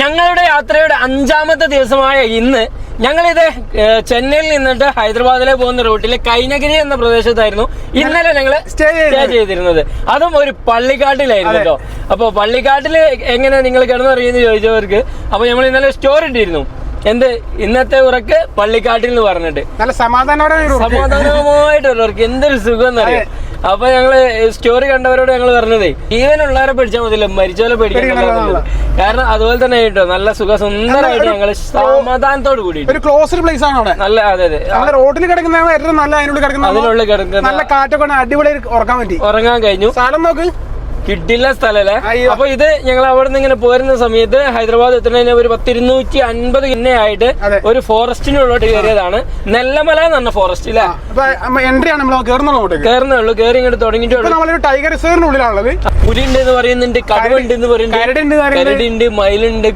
ഞങ്ങളുടെ യാത്രയുടെ അഞ്ചാമത്തെ ദിവസമായ ഇന്ന് ഞങ്ങളിത് ചെന്നൈയിൽ നിന്നിട്ട് ഹൈദരാബാദിലെ പോകുന്ന റൂട്ടിലെ കൈനഗിരി എന്ന പ്രദേശത്തായിരുന്നു ഇന്നലെ ഞങ്ങൾ സ്റ്റേ ചെയ്തിരുന്നത്. അതും ഒരു പള്ളിക്കാട്ടിലായിരുന്നു കേട്ടോ. അപ്പൊ പള്ളിക്കാട്ടിൽ എങ്ങനെ നിങ്ങൾ കിടന്നറിയുന്നു ചോദിച്ചവർക്ക് അപ്പോൾ നമ്മൾ ഇന്നലെ സ്റ്റോർ ഇട്ടിരുന്നു. എന്ത്? ഇന്നത്തെ ഉറക്ക് പള്ളിക്കാട്ടിൽ എന്ന് പറഞ്ഞിട്ട്. നല്ല സമാധാനത്തോടെ ഉറക്ക്. എന്തൊരു സുഖം എന്നറിയാം അപ്പൊ ഞങ്ങൾ സ്റ്റോറി കണ്ടവരോട് ഞങ്ങൾ പറഞ്ഞതേ ജീവനുള്ളവരെ പിടിച്ചാൽ മതിയല്ലോ മരിച്ചോലെ പേടിക്കണ്ടല്ലോ. കാരണം അതുപോലെ തന്നെ കേട്ടോ നല്ല സുഖ സുന്ദരമായിട്ട് ഞങ്ങൾ സമാധാനത്തോട് കൂടി ഒരു ക്ലോസ്ഡ് പ്ലേസ് ആണ് അവിടെ. നല്ല അതെ അതെ. റോഡിൽ കിടക്കുന്നതാണ് ഏറ്റവും നല്ല അതിനുള്ളിൽ കിടക്കുന്ന അതിനുള്ളിൽ കിടക്കുന്ന നല്ല കാറ്റൊക്കെ അടിപൊളി ഉറക്കാൻ പറ്റി. ഉറങ്ങാൻ കഴിഞ്ഞു. സ്ഥലം നോക്ക്. കിട്ടില്ല സ്ഥലല്ലേ. അപ്പൊ ഇത് ഞങ്ങൾ അവിടെ നിന്ന് ഇങ്ങനെ പോരുന്ന സമയത്ത് ഹൈദരാബാദ് എത്തുന്നതിന് ഒരു പത്തിരുന്നൂറ്റി അൻപത് ഇന്നെ ആയിട്ട് ഒരു ഫോറസ്റ്റിനുള്ളോട്ട് കയറിയതാണ്. നെല്ലമല എന്ന് പറഞ്ഞ ഫോറസ്റ്റ് അപ്പൊ എൻട്രി ആണ് നമ്മൾ കയറുന്നുള്ള കയറി ഇങ്ങോട്ട് തുടങ്ങിയിട്ടേ ഇപ്പൊ ഉള്ളൂ. ടൈഗർ റിസർവിന്റെ ഉള്ളിലാണുള്ളത്. പുലി ഉണ്ട് എന്ന് പറയുന്നുണ്ട് കടുവുണ്ട് എന്ന് പറയുന്നുണ്ട് കരടി ഉണ്ട് എന്ന് പറയുന്നുണ്ട്. കരടി ഉണ്ട്. മയിലുണ്ട്.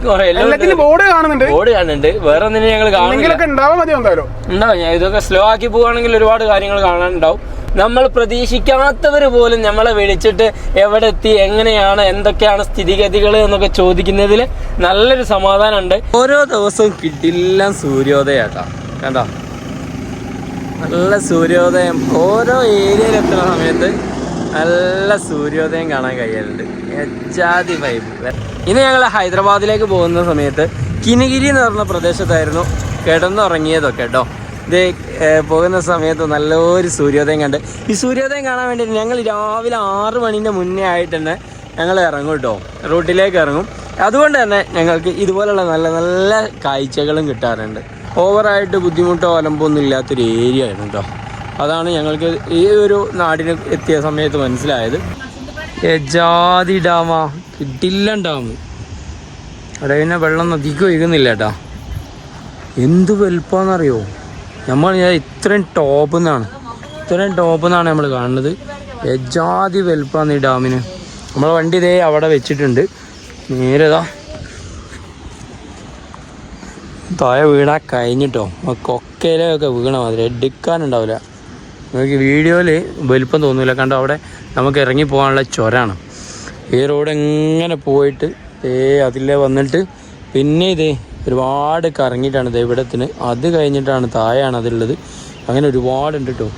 ബോർഡ് കാണുന്നുണ്ട്. ബോർഡ് കാണുന്നുണ്ട്. വേറെ ഒന്നിനും ഞങ്ങൾ കാണുന്നില്ല. എന്തെങ്കിലുമൊക്കെ ഉണ്ടാവാൻ മതി എന്തായാലും. ഉണ്ടാവും ഞാൻ ഇതൊക്കെ സ്ലോ ആക്കി പോവുകയാണെങ്കിൽ ഒരുപാട് കാര്യങ്ങൾ കാണാനുണ്ടാവും. നമ്മൾ പ്രതീക്ഷിക്കാത്തവർ പോലും നമ്മളെ വിളിച്ചിട്ട് എവിടെ എത്തി എങ്ങനെയാണ് എന്തൊക്കെയാണ് സ്ഥിതിഗതികൾ എന്നൊക്കെ ചോദിക്കുന്നതിൽ നല്ലൊരു സമാധാനമുണ്ട്. ഓരോ ദിവസവും കിട്ടില്ല സൂര്യോദയാട്ടാ കണ്ടോ? നല്ല സൂര്യോദയം. ഓരോ ഏരിയയിൽ എത്തുന്ന സമയത്ത് നല്ല സൂര്യോദയം കാണാൻ കഴിയലുണ്ട് എജാതി വൈബ് ഇനി ഞങ്ങൾ ഹൈദരാബാദിലേക്ക് പോകുന്ന സമയത്ത് കിനിഗിരി എന്ന് പറഞ്ഞ പ്രദേശത്തായിരുന്നു കിടന്നുറങ്ങിയതൊക്കെ കേട്ടോ. ഇത് പോകുന്ന സമയത്ത് നല്ലൊരു സൂര്യോദയം കണ്ട്. ഈ സൂര്യോദയം കാണാൻ വേണ്ടിയിട്ട് ഞങ്ങൾ രാവിലെ ആറ് മണിന്റെ മുന്നേ ആയിട്ട് തന്നെ ഞങ്ങൾ ഇറങ്ങും കേട്ടോ. റൂട്ടിലേക്ക് ഇറങ്ങും. അതുകൊണ്ട് തന്നെ ഞങ്ങൾക്ക് ഇതുപോലുള്ള നല്ല നല്ല കാഴ്ചകളും കിട്ടാറുണ്ട്. ഓവറായിട്ട് ബുദ്ധിമുട്ടോ അലമ്പൊന്നും ഇല്ലാത്തൊരു ഏരിയ ആയിരുന്നു കേട്ടോ. അതാണ് ഞങ്ങൾക്ക് ഈ ഒരു നാടിന് എത്തിയ സമയത്ത് മനസ്സിലായത്. എജാതി ഡാമാ. കിട്ടില്ല ഡാം. അവിടെ പിന്നെ വെള്ളം അധികം ഒഴുകുന്നില്ല കേട്ടോ. എന്ത് വലുപ്പമാണെന്നറിയോ നമ്മൾ ഇത്രയും ടോപ്പ് നിന്നാണ് ഇത്രയും ടോപ്പ് നിന്നാണ് നമ്മൾ കാണുന്നത്. എജാതി വലുപ്പമാണ് ഈ ഡാമിന്. നമ്മളെ വണ്ടി ഇതേ അവിടെ വെച്ചിട്ടുണ്ട്. നേരതാ താഴെ വീണാ കഴിഞ്ഞിട്ടോ. കൊക്കയിലൊക്കെ വീണ മാതിരി. എടുക്കാനുണ്ടാവില്ല. നമുക്ക് വീഡിയോയിൽ വലുപ്പം തോന്നില്ല കണ്ടോ അവിടെ നമുക്ക് ഇറങ്ങി പോകാനുള്ള ചൊരാണ്. ഈ റോഡ് എങ്ങനെ പോയിട്ട് ഏ അതിലെ വന്നിട്ട് പിന്നെ ഇതേ ഒരുപാട് കറങ്ങിയിട്ടാണ് ദൈവത്തിന് അത് കഴിഞ്ഞിട്ടാണ് താഴെയാണ് അതുള്ളത് അങ്ങനെ ഒരുപാടുണ്ട് കേട്ടോ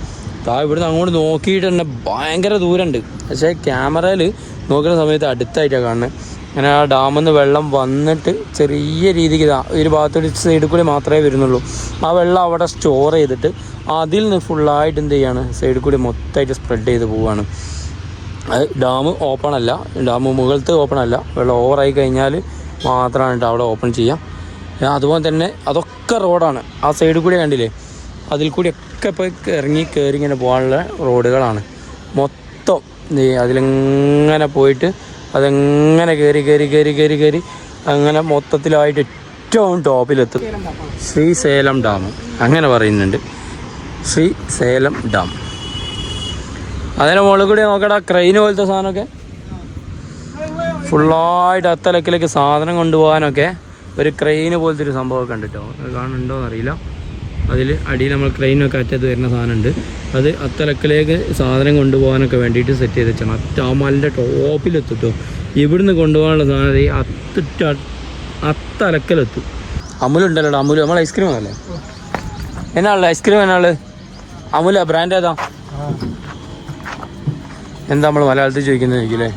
താഴെ ഇവിടുന്ന് അങ്ങോട്ട് നോക്കിയിട്ട് തന്നെ ഭയങ്കര ദൂരമുണ്ട്. പക്ഷേ ക്യാമറയിൽ നോക്കുന്ന സമയത്ത് അടുത്തായിട്ടാണ് കാണുന്നത് അങ്ങനെ ആ ഡാമിൽ നിന്ന് വെള്ളം വന്നിട്ട് ചെറിയ രീതിക്ക് ഇതാ ഒരു ഭാഗത്തൊരു സൈഡിൽ കൂടി മാത്രമേ വരുന്നുള്ളൂ. ആ വെള്ളം അവിടെ സ്റ്റോർ ചെയ്തിട്ട് അതിൽ നിന്ന് ഫുള്ളായിട്ട് എന്ത് ചെയ്യാണ് സൈഡിൽ കൂടി മൊത്തമായിട്ട് സ്പ്രെഡ് ചെയ്ത് പോവുകയാണ് അത് ഡാം ഓപ്പൺ അല്ല ഡാം മുകളിലത്തെ ഓപ്പൺ അല്ല. വെള്ളം ഓവറായി കഴിഞ്ഞാൽ മാത്രമാണ് അവിടെ ഓപ്പൺ ചെയ്യാം. ഏ, അതുപോലെ തന്നെ അതൊക്കെ റോഡാണ്. ആ സൈഡിൽ കൂടി കണ്ടില്ലേ? അതിൽ കൂടിയൊക്കെ ഇപ്പോൾ ഇറങ്ങി കയറി ഇങ്ങനെ പോകാനുള്ള റോഡുകളാണ്. മൊത്തം അതിലിങ്ങനെ പോയിട്ട് അതെങ്ങനെ കയറി കയറി കയറി കയറി കയറി അങ്ങനെ മൊത്തത്തിലായിട്ട് ഏറ്റവും ടോപ്പിലെത്തും. ശ്രീ സേലം ഡാം അങ്ങനെ പറയുന്നുണ്ട്. ശ്രീ സേലം ഡാം. അതിന് മുകളിൽ കൂടി നോക്കടാ ക്രെയിൻ പോലത്തെ സാധനമൊക്കെ. ഫുള്ളായിട്ട് അത്തലക്കിലേക്ക് സാധനം കൊണ്ടുപോകാനൊക്കെ ഒരു ക്രെയിന് പോലത്തെ ഒരു സംഭവം ഉണ്ട് കേട്ടോ കാണുന്നുണ്ടോ എന്നറിയില്ല അതിൽ അടിയിൽ നമ്മൾ ക്രെയിനൊക്കെ അറ്റത്ത് വരുന്ന സാധനമുണ്ട്. അത് അത്തലക്കിലേക്ക് സാധനം കൊണ്ടുപോകാനൊക്കെ വേണ്ടിയിട്ട് സെറ്റ് ചെയ്ത് വെച്ചാണ്. അറ്റ ആ മലിന്റെ ഇവിടുന്ന് കൊണ്ടുപോകാനുള്ള സാധനം ഈ അത്തിട്ട് അത്തലക്കലെത്തും. അമുലുണ്ടല്ലോ അമുൽ. നമ്മൾ ഐസ്ക്രീം ആണല്ലേ? എന്നാണല്ലോ ഐസ്ക്രീം എന്നാൾ അമുല ബ്രാൻഡ് ഏതാ? എന്താ നമ്മൾ മലയാളത്തിൽ ചോദിക്കുന്നത് ചോദിക്കില്ലേ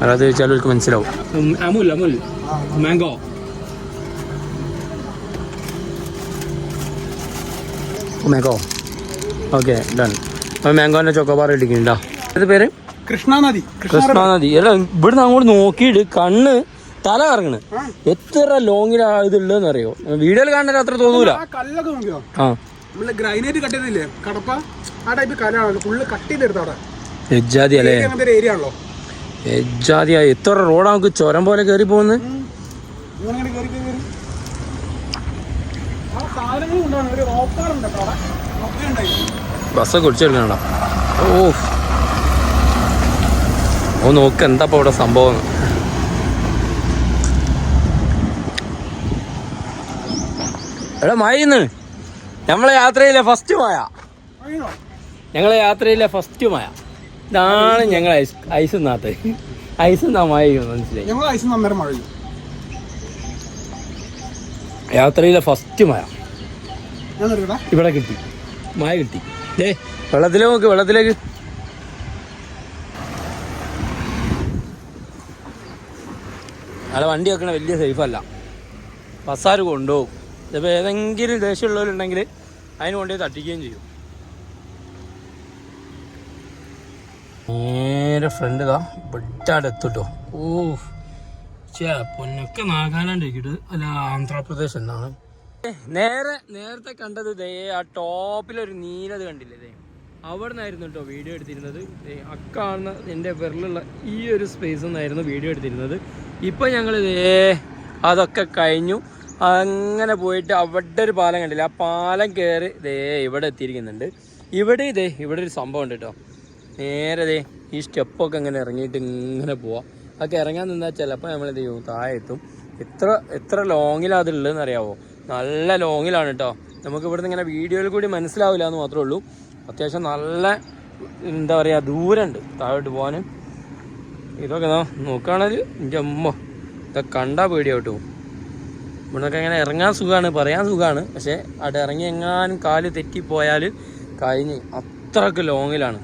മലയാളത്തിൽ ചോദിച്ചാൽ മനസ്സിലാവും. Amul Amul mango mango okay done അപ്പോൾ മാംഗോന്റെ ചോക്കോബാർ ഇട്ടിട്ടുണ്ടോ ഇത് പേര്? കൃഷ്ണനദി കൃഷ്ണനദി കൃഷ്ണ നദി. അല്ല ഇവിടുന്ന് അങ്ങോട്ട് നോക്കിയിട്ട് കണ്ണ് തല കറങ്ങണ്. എത്ര ലോങ്ങിലാണ് ഇതുള്ളതെന്ന് അറിയോ വീഡിയോയിൽ കാണാൻ അത്ര തോന്നൂല. ആ ഗ്രൈനൈറ്റ് കട്ട് ചെയ്തില്ലേ കടപ്പ? ആ ടൈപ്പ് കല്ലാണ് ഫുള്ള് കട്ട് ചെയ്തെടുത്ത അവിടെ. എജ്ജാതി അല്ലേ? ഏരിയ ആണല്ലോ. എജ്ജാതിയാ എത്ര റോഡാ നമുക്ക് ചുരം പോലെ കയറി പോകുന്നത് ഇങ്ങനെ കയറി കയറി ആ സാധനങ്ങളും ഉണ്ടാണ് ഒരു റോപ്പാറുണ്ട് കേട്ടോ അവിടെ റോപ്പേ ഉണ്ടായി ബസ്സൊക്കെ കുടിച്ചെടുക്കണോ ഓ ഓ നോക്ക് എന്താ ഇപ്പൊ ഇവിടെ സംഭവം. എടാ മഴന്ന് നമ്മളെ യാത്രയിലെ ഫസ്റ്റ് അയ്യോ ഞങ്ങളെ യാത്രയിലെ ഫസ്റ്റ് മഴ. ഇതാണ് ഞങ്ങൾ ഐസ് ഐസ് നാത്ത് ഐസ് നാ മഴ മനസ്സിലായി. ഞങ്ങൾ ഐസ് നന്നേരം മഴ. യാത്രയിലെ ഫസ്റ്റ് മഴ. ഇവിടെ കിട്ടി. മഴ കിട്ടി. ഏ വെള്ളത്തിലേക്ക് നോക്ക് വെള്ളത്തിലേക്ക്. അവിടെ വണ്ടി വെക്കണ വലിയ സേഫ് അല്ല. ബസ്സാർ കൊണ്ടുപോകും? ഇതിപ്പോൾ ഏതെങ്കിലും ദേഷ്യമുള്ളവരുണ്ടെങ്കിൽ അതിന് കൊണ്ടുപോയി തട്ടിക്കുകയും ചെയ്യും. നേരെ ഫ്രണ്ട് ഇതാ ഓഹ് ഓ ചേ പൊന്നൊക്കെ നാഗാലാൻഡ് അല്ല ആന്ധ്രാപ്രദേശ് എന്നാണ്. നേരെ നേരത്തെ കണ്ടത് ദേ ആ ടോപ്പിലൊരു നീലത് കണ്ടില്ലേ ദേ? അവിടെ നിന്നായിരുന്നു കേട്ടോ വീഡിയോ എടുത്തിരുന്നത്. അക്കാണുന്ന എന്റെ വിരലുള്ള ഈ ഒരു സ്പേസിൽ നിന്നായിരുന്നു വീഡിയോ എടുത്തിരുന്നത്. ഇപ്പം ഞങ്ങൾ ദേ അതൊക്കെ കഴിഞ്ഞു. അങ്ങനെ പോയിട്ട് അവിടെ ഒരു പാലം കണ്ടില്ല? ആ പാലം കയറി ദേ ഇവിടെ എത്തിയിരിക്കുന്നുണ്ട്. ഇവിടെ ഇതേ ഇവിടെ ഒരു സംഭവം ഉണ്ട് കേട്ടോ നേരെ ദേ ഈ സ്റ്റെപ്പൊക്കെ ഇങ്ങനെ ഇറങ്ങിയിട്ട് ഇങ്ങനെ പോവാം. അതൊക്കെ ഇറങ്ങാൻ നിന്നാൽ ചിലപ്പോൾ നമ്മൾ എന്ത് ചെയ്യും? താഴെ എത്തും. എത്ര എത്ര ലോങ്ങിലാണ് അതുള്ളതെന്ന് അറിയാവോ നല്ല ലോങ്ങിലാണ് കേട്ടോ നമുക്ക് ഇവിടുന്ന് ഇങ്ങനെ വീഡിയോയിൽ കൂടി മനസ്സിലാവില്ല എന്ന് മാത്രമേ ഉള്ളൂ. അത്യാവശ്യം നല്ല എന്താ പറയുക ദൂരമുണ്ട് താഴോട്ട് പോകാൻ ഇതൊക്കെ നോക്കുകയാണെങ്കിൽ എന്റെ അമ്മ ഇതൊക്കെ കണ്ടാൽ പേടിയാവട്ടോ ഇവിടെയൊക്കെ ഇങ്ങനെ ഇറങ്ങാൻ സുഖമാണ് പറയാൻ സുഖമാണ് പക്ഷേ അവിടെ ഇറങ്ങി എങ്ങാനും കാൽ തെറ്റിപ്പോയാൽ കഴിഞ്ഞ് അത്രയ്ക്ക് ലോങ്ങിലാണ്.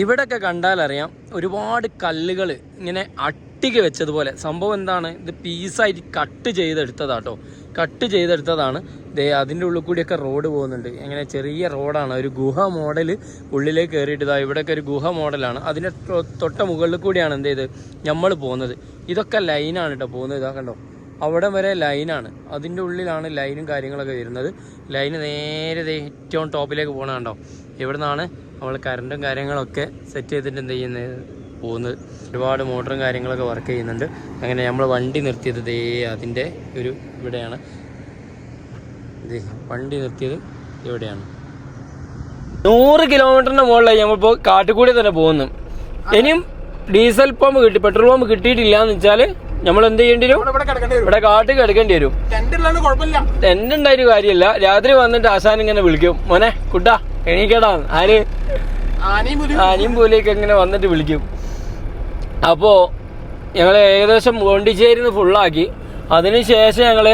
ഇവിടെയൊക്കെ കണ്ടാലറിയാം ഒരുപാട് കല്ലുകൾ ഇങ്ങനെ അട്ടിക്ക് വെച്ചതുപോലെ. സംഭവം എന്താണ്? ഇത് പീസായിട്ട് കട്ട് ചെയ്തെടുത്തതാട്ടോ. കട്ട് ചെയ്തെടുത്തതാണ്. ദേ അതിന്റെ ഉള്ളിൽ കൂടിയൊക്കെ റോഡ് പോകുന്നുണ്ട്. അങ്ങനെ ചെറിയ റോഡാണ്. ഒരു ഗുഹ മോഡൽ ഉള്ളിലേക്ക് കയറിയിട്ട് ഇതാ ഇവിടെയൊക്കെ ഒരു ഗുഹ മോഡലാണ്. അതിന്റെ തൊട്ട മുകളിൽ കൂടിയാണ് എന്ത് ചെയ്ത്? നമ്മൾ പോകുന്നത്. ഇതൊക്കെ ലൈനാണ് കേട്ടോ പോകുന്നത്. ഇതാ കണ്ടോ? അവിടെ വരെ ലൈനാണ്. അതിന്റെ ഉള്ളിലാണ് ലൈനും കാര്യങ്ങളൊക്കെ വരുന്നത്. ലൈന് നേരെ ഏറ്റവും ടോപ്പിലേക്ക് പോകണ കണ്ടോ? ഇവിടെ നിന്നാണ് നമ്മൾ കറണ്ടും കാര്യങ്ങളൊക്കെ സെറ്റ് ചെയ്തിട്ട് എന്ത് ചെയ്യുന്നത് പോകുന്നത് ഒരുപാട് മോട്ടറും കാര്യങ്ങളൊക്കെ വർക്ക് ചെയ്യുന്നുണ്ട്. അങ്ങനെ നമ്മൾ വണ്ടി നിർത്തിയത് ദേ അതിന്റെ ഒരു ഇവിടെയാണ്. വണ്ടി നിർത്തിയത് ഇവിടെയാണ്. നൂറ് കിലോമീറ്ററിന് മുകളിലായി നമ്മളിപ്പോൾ കാട്ടുകൂടി തന്നെ പോകുന്നു. ഇനിയും ഡീസൽ പമ്പ് കിട്ടി പെട്രോൾ പമ്പ് കിട്ടിയിട്ടില്ല എന്ന് വെച്ചാൽ നമ്മൾ എന്ത് ചെയ്യേണ്ടി വരും? ഇവിടെ കാട്ട് കിടക്കേണ്ടി വരും. ടെന്റ് ഉണ്ടായിട്ട് കാര്യമില്ല. രാത്രി വന്നിട്ട് ആശാൻ ഇങ്ങനെ വിളിക്കും. മോനെ കുട്ടാ. എണീക്കടാ. ആര്? ആനയും പുലിയൊക്കെ ഇങ്ങനെ വന്നിട്ട് വിളിക്കും. അപ്പോ ഞങ്ങൾ ഏകദേശം പോണ്ടിച്ചേരിന്ന് ഫുള്ളാക്കി അതിനുശേഷം ഞങ്ങൾ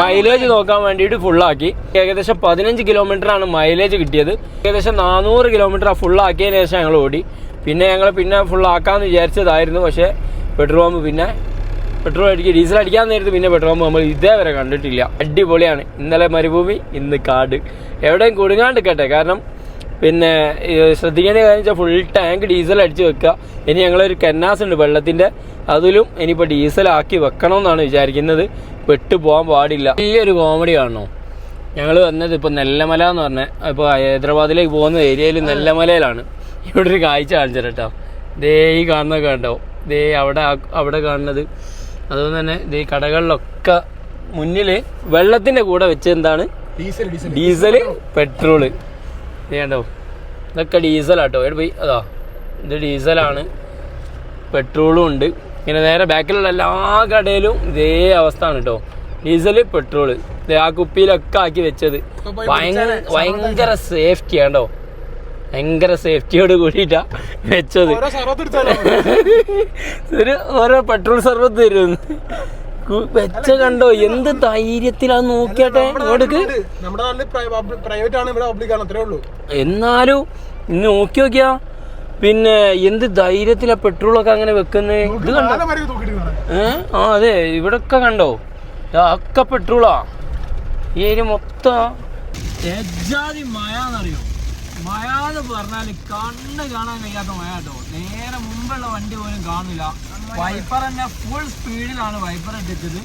മൈലേജ് നോക്കാൻ വേണ്ടിയിട്ട് ഫുള്ളാക്കി ഏകദേശം പതിനഞ്ച് കിലോമീറ്റർ ആണ് മൈലേജ് കിട്ടിയത്. ഏകദേശം നാനൂറ് കിലോമീറ്റർ ഫുള്ളാക്കിയതിന് ശേഷം ഞങ്ങൾ ഓടി. പിന്നെ ഞങ്ങൾ പിന്നെ ഫുള്ളാക്കാന്ന് വിചാരിച്ചതായിരുന്നു. പക്ഷേ പെട്രോൾ പമ്പ് പിന്നെ പെട്രോൾ അടിക്കുക ഡീസൽ അടിക്കാൻ നേരത്ത് പിന്നെ പെട്രോൾ നമ്മൾ ഇതേവരെ കണ്ടിട്ടില്ല. അടിപൊളിയാണ്. ഇന്നലെ മരുഭൂമി ഇന്ന് കാട്. എവിടെയും കൊടുങ്ങാണ്ട് കേട്ടെ കാരണം പിന്നെ ശ്രദ്ധിക്കേണ്ട കാര്യം വെച്ചാൽ ഫുൾ ടാങ്ക് ഡീസൽ അടിച്ച് വെക്കുക. ഇനി ഞങ്ങളൊരു കന്നാസ് ഉണ്ട് വെള്ളത്തിന്റെ അതിലും ഇനിയിപ്പോൾ ഡീസൽ ആക്കി വെക്കണം എന്നാണ് വിചാരിക്കുന്നത്. പെട്ടു പോകാൻ പാടില്ല. വലിയൊരു കോമഡി കാണണോ? ഞങ്ങൾ വന്നത് ഇപ്പോൾ നെല്ലമല എന്ന് പറഞ്ഞ ഇപ്പോൾ ഹൈദരാബാദിലേക്ക് പോകുന്ന ഏരിയയിൽ നെല്ലമലയിലാണ്. ഇവിടെ ഒരു കാഴ്ച കാണിച്ചു കേട്ടോ. ദേ ഈ കാണുന്നൊക്കെ കണ്ടോ? ദേ അവിടെ അവിടെ കാണുന്നത് അതുപോലെ തന്നെ ഈ കടകളിലൊക്കെ മുന്നിൽ വെള്ളത്തിന്റെ കൂടെ വെച്ച് എന്താണ്? Diesel petrol. ചെയ്യണ്ടോ ഇതൊക്കെ ഡീസലാട്ടോ. എവിടെ പോയി അതാ ഇത് ഡീസലാണ്. പെട്രോളും ഉണ്ട്. ഇങ്ങനെ നേരെ ബാക്കിലുള്ള എല്ലാ കടയിലും ഇതേ അവസ്ഥ ആണ് കേട്ടോ. Diesel petrol. ആ കുപ്പിയിലൊക്കെ ആക്കി വെച്ചത്. ഭയങ്കര ഭയങ്കര സേഫ്റ്റി ആണ്ടോ ഭയങ്കര സേഫ്റ്റിയോട് കൂടിയിട്ടാ വെച്ചത്. ഓരോ സർവത്ത് എടുത്താലോ? ഒരു ഓരോ പെട്രോൾ സർവത്ത് തരുന്നു. വെച്ച കണ്ടോ എന്ത് ധൈര്യത്തിലാ നോക്കിയാട്ടെ? നമ്മുടെ പ്രൈവറ്റ് ആണ് ഇവിടെ പബ്ലിക് ആണ് അത്രേ ഉള്ളൂ. എന്നാലും ഇന്ന് നോക്കി നോക്കിയാ പിന്നെ എന്ത് ധൈര്യത്തിലാ പെട്രോൾ ഒക്കെ അങ്ങനെ വെക്കുന്നത് ഇത് കണ്ടോ? ആ അതെ ഇവിടൊക്കെ കണ്ടോ? ഒക്കെ പെട്രോളാ ഈ ഏരിയ മൊത്തം മഴ എന്നറിയോ മഴ എന്ന് പറഞ്ഞാൽ കണ്ണ് കാണാൻ കഴിയാത്ത മഴ കേട്ടോ നേരെ മുമ്പുള്ള വണ്ടി പോലും കാണില്ല വൈപ്പർ തന്നെ ഫുൾ സ്പീഡിലാണ് വൈപ്പർ ഇട്ടിച്ചത്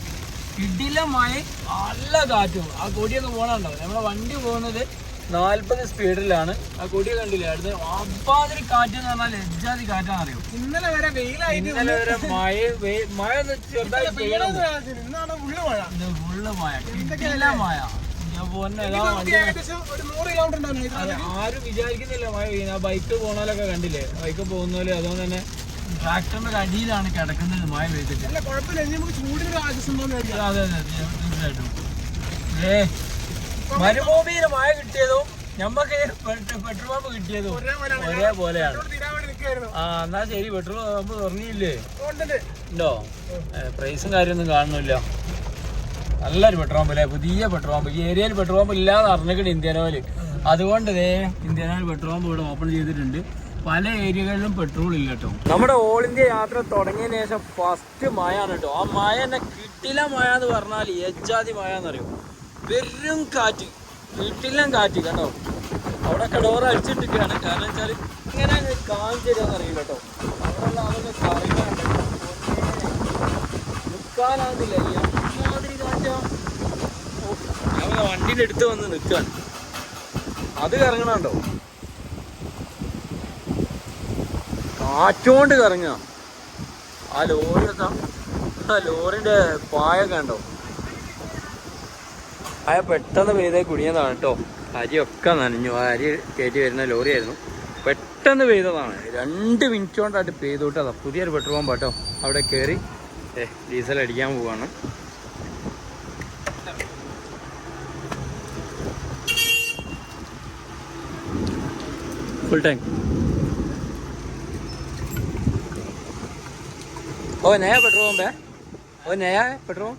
ഇടില മഴ നല്ല കാറ്റും. ആ കൊടിയൊക്കെ പോകണുണ്ടാവും നമ്മളെ വണ്ടി പോകുന്നത് നാല്പത് സ്പീഡിലാണ് ആ കൊടിയെ കണ്ടില്ലേ? അടുത്ത് അപ്പാതിരി കാറ്റ് എന്ന് പറഞ്ഞാൽ എജാതി കാറ്റാണെന്നറിയോ? ഇന്നലെ വരെ വെയിലായിട്ട് ഇന്നലെ വരെ മഴ മഴ ചെറുതായി ഫുള്ള് മഴ. കിട്ടില്ല മഴ. ആരും വിചാരിക്കുന്നില്ല മഴ പെയ്യുന്ന. ബൈക്ക് പോണോലൊക്കെ കണ്ടില്ലേ? ബൈക്ക് പോകുന്നോലെ അതുകൊണ്ട് തന്നെ ട്രാക്ടറിന്റെ അടിയിലാണ് കിടക്കുന്നത് മഴ പെയ്തിട്ട്. മരുഭൂമിയിൽ അതെ അതെ അതെ, തീർച്ചയായിട്ടും. ഏ മരുഭൂമിയിൽ മഴ കിട്ടിയതും ഞമ്മക്ക് പെട്രോൾ പമ്പ് കിട്ടിയതും ഒരേപോലെയാണ്. ആ എന്നാ ശരി. പെട്രോൾ പമ്പ് തുറന്നില്ലേ? ഉണ്ടോ? പ്രൈസും കാര്യമൊന്നും കാണുന്നില്ല. നല്ലൊരു പെട്രോൾ പമ്പ് അല്ലേ പുതിയ പെട്രോൾ പമ്പ് ഈ ഏരിയയിൽ പെട്രോൾ പമ്പ് ഇല്ലാന്ന് അറിഞ്ഞിട്ടുണ്ട് ഇന്ത്യൻ ഓയിൽ അതുകൊണ്ട് ഇന്ത്യൻ ഓയിൽ പെട്രോൾ പമ്പ് ഇവിടെ ഓപ്പൺ ചെയ്തിട്ടുണ്ട്. പല ഏരിയകളിലും പെട്രോൾ ഇല്ല കേട്ടോ നമ്മുടെ ഓൾ ഇന്ത്യ യാത്ര തുടങ്ങിയതിന് ശേഷം ഫസ്റ്റ് മഴയാണ് കേട്ടോ ആ മഴ എന്നെ കിട്ടില്ല മഴ എന്ന് പറഞ്ഞാൽ എജാതി മഴ എന്നറിയും? വെറും കാറ്റ്. കിട്ടില്ല കാറ്റ് കേട്ടോ അവിടെ ഡോർ അടിച്ചിട്ടിരിക്കുകയാണ്. കാരണം വെച്ചാൽ ഇങ്ങനെ കാഞ്ചേരിയാന്ന് അറിയില്ല കേട്ടോ അവിടെ അതൊന്നും പറയുന്നുണ്ട്. നിൽക്കാനാകുന്നില്ല ഞാൻ വണ്ടിയുടെ അടുത്ത് വന്ന് നിൽക്കാൻ അത് കറങ്ങണുണ്ടോ? കാറ്റോണ്ട് കറങ്ങുക. ആ ലോറി ഒക്കെ ആ ലോറിന്റെ പായൊക്കെ ഉണ്ടോ അയ പെട്ടെന്ന് പെയ്തേ കുടിയതാണ് കേട്ടോ. അരിയൊക്കെ നനഞ്ഞു. ആ അരി കയറ്റി വരുന്ന ലോറിയായിരുന്നു. പെട്ടെന്ന് പെയ്തതാണ്. രണ്ട് മിനിറ്റ് കൊണ്ടായിട്ട് പെയ്തു വിട്ടതാ പുതിയൊരു പെട്രോൾ പമ്പ് കേട്ടോ. അവിടെ കയറി ഡീസൽ അടിക്കാൻ പോവാണ്. फुल टैंक और नया पेट्रोल पंप है? ओ नया है petrol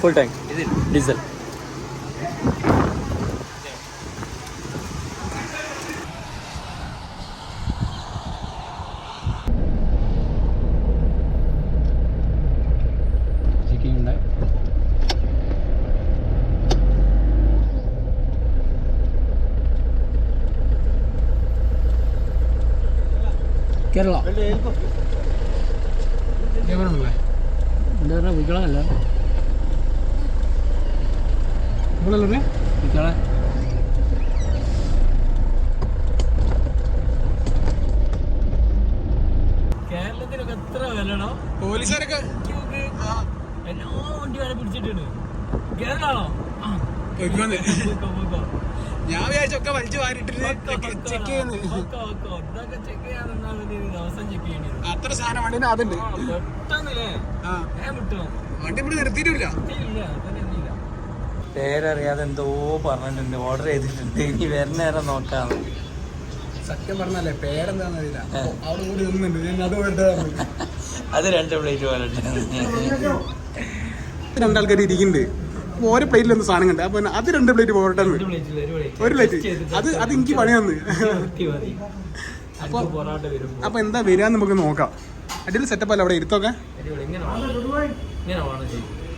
full tank diesel. Kerala? എന്താ വിക്കളല്ല വിക്കളെ കേരളത്തിനൊക്കെ എത്ര വിലണോ പോലീസുകാരൊക്കെ എല്ലാ വണ്ടി വരെ പിടിച്ചിട്ടുണ്ട്. കേരളാണോ. പോയിക്കോ, പോയിക്കോ. ഞാൻ വിചാരിച്ചൊക്കെ വലിച്ചു വാരിട്ടിട്ട് ചെക്ക് അത്ര സാധനം വണ്ടി അതുണ്ട്. വണ്ടി ഇവിടെ നിർത്തിയിട്ടില്ല. പേരറിയാതെ എന്തോ പറഞ്ഞിട്ടുണ്ട് ഓർഡർ ചെയ്തിട്ടുണ്ട്. ഇനി വരുന്ന നേരം നോക്കാം സത്യം പറഞ്ഞല്ലേ പേരെന്താന്ന് അറിയില്ല. അവിടെ കൂടി നിന്നുണ്ട് ഞാൻ അത് വേണ്ടത് അത് രണ്ട് പ്ലേറ്റ് പോലെ രണ്ടാൾക്കാർ ഇരിക്കുന്നുണ്ട്. ഓരോ പ്ലേറ്റിൽ ഒന്ന് സാധനം കണ്ടു? അപ്പൊ അത് രണ്ട് പ്ലേറ്റ് പോരട്ടെ ഒരു പ്ലേറ്റ് അത് അത് എനിക്ക് പണി തന്ന്. അപ്പൊ വരും അപ്പൊ എന്താ വരിക നമുക്ക് നോക്കാം. അടിയിൽ സെറ്റപ്പ് അല്ല അവിടെ? ഇരുത്തൊക്കെ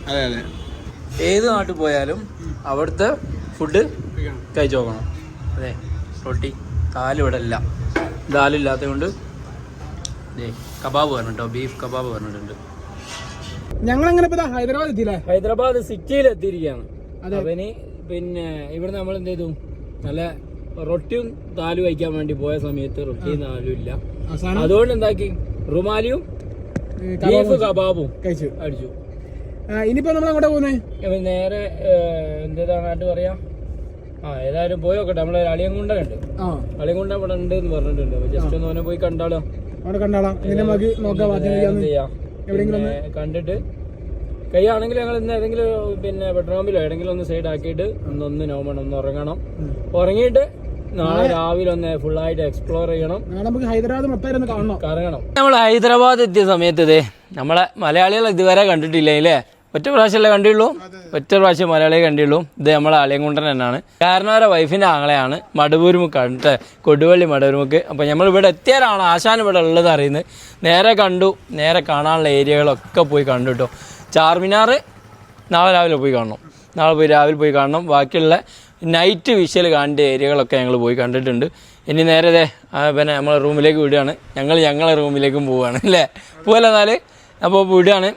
അതെ അതെ. ഏത് നാട്ടിൽ പോയാലും അവിടുത്തെ ഫുഡ് കഴിച്ചു നോക്കണം. അതെ റൊട്ടി താലും ഇവിടെ ഇല്ല. ദാലില്ലാത്തത് കൊണ്ട് ദേ കബാബ് പറഞ്ഞിട്ടോ ബീഫ് കബാബ് പറഞ്ഞിട്ടുണ്ട്. ഞങ്ങൾ അങ്ങനെ ഇപ്പൊ ഹൈദരാബാദ് എത്തിയില്ലേ? ഹൈദരാബാദ് സിറ്റിയിൽ എത്തിയിരിക്കുകയാണ്. അതെ. അവന് പിന്നെ ഇവിടെ നമ്മൾ എന്ത് ചെയ്തു? നല്ല റൊട്ടിയും താലും വയ്ക്കാൻ വേണ്ടി പോയ സമയത്ത് റൊട്ടിയും താലും ഇല്ല. അതുകൊണ്ട് എന്താക്കി? റുമാലിയും ബീഫ് കബാബ് കഴിച്ചു. അടിച്ചു. ഇനിയിപ്പോ നമ്മൾ അങ്ങോട്ട് പോകുന്നേ? നേരെ നേരെ എന്തേതാണായിട്ട് പറയാ? ആ ഏതായാലും പോയി നോക്കട്ടെ. നമ്മളെ അളിയങ്കുണ്ടനുണ്ട് ആ. അളിയങ്കുണ്ട ഇവിടെ ഉണ്ട് എന്ന് പറഞ്ഞിട്ടുണ്ട് ജസ്റ്റ് ഒന്ന് പോയി കണ്ടാലോ. അവിടെ കണ്ടാളാം. നോക്കാം കണ്ടിട്ട് കൈയാണെങ്കിൽ ഞങ്ങൾ ഇന്ന് ഏതെങ്കിലും പിന്നെ ബെഡ്റൂമിലോ ഏതെങ്കിലും ഒന്ന് സൈഡ് ആക്കിയിട്ട് ഒന്നൊന്ന് നോമണം ഒന്ന് ഉറങ്ങണം. ഉറങ്ങിയിട്ട് നാളെ രാവിലെ ഒന്ന് ഫുൾ ആയിട്ട് എക്സ്പ്ലോർ ചെയ്യണം. നമുക്ക് ഹൈദരാബാദ് മൊത്തം കറങ്ങണം. നമ്മൾ ഹൈദരാബാദ് എത്തിയ സമയത്ത് നമ്മളെ മലയാളികൾ ഇതുവരെ കണ്ടിട്ടില്ലേ അല്ലേ ഒറ്റ പ്രാവശ്യമല്ലേ കണ്ടുള്ളൂ ഒറ്റ പ്രാവശ്യം മലയാളിയെ കണ്ടുള്ളൂ ഇത് നമ്മളെ അളിയങ്കുണ്ടൻ തന്നെയാണ്. കാരണം അവരെ വൈഫിന്റെ ആങ്ങളെയാണ് മടവൂരുമുക്ക് കേട്ടോ കൊടുവള്ളി മടവൂരുമുക്ക് അപ്പോൾ നമ്മൾ ഇവിടെ എത്തിയാലാണ് ആശാൻ ഇവിടെ ഉള്ളത് അറിയുന്നത്. നേരെ കണ്ടു. നേരെ കാണാനുള്ള ഏരിയകളൊക്കെ പോയി കണ്ടു കേട്ടോ ചാർമിനാർ നാളെ രാവിലെ പോയി കാണണം. നാളെ പോയി രാവിലെ പോയി കാണണം. ബാക്കിയുള്ള നൈറ്റ് വിഷയിൽ കാണേണ്ട ഏരിയകളൊക്കെ ഞങ്ങൾ പോയി കണ്ടിട്ടുണ്ട്. ഇനി നേരെ പിന്നെ നമ്മളെ റൂമിലേക്ക് വിടുകയാണ്. ഞങ്ങൾ ഞങ്ങളെ റൂമിലേക്കും പോവുകയാണ്. അല്ലേ? പോവല്ലേ അപ്പോൾ വിടുകയാണ്.